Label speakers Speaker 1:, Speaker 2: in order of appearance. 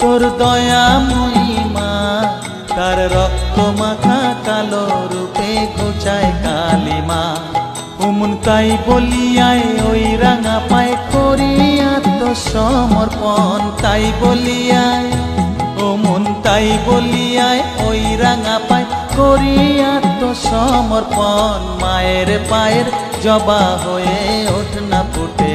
Speaker 1: তোর দয়া মহিমা, তার রক্ত মাখা কালো রূপে ঘুচায় কালিমা। উমন তাই বলিয়ায় ওই রাঙা পায় করিয়া তো সমর্পণ তাই বলিয়ায় ও মন তাই বলিয়ায় ওই রাঙা পায় করিয়া তো সমর্পণ মায়ের পায়ের জবা হয়ে ওঠ না ফুটে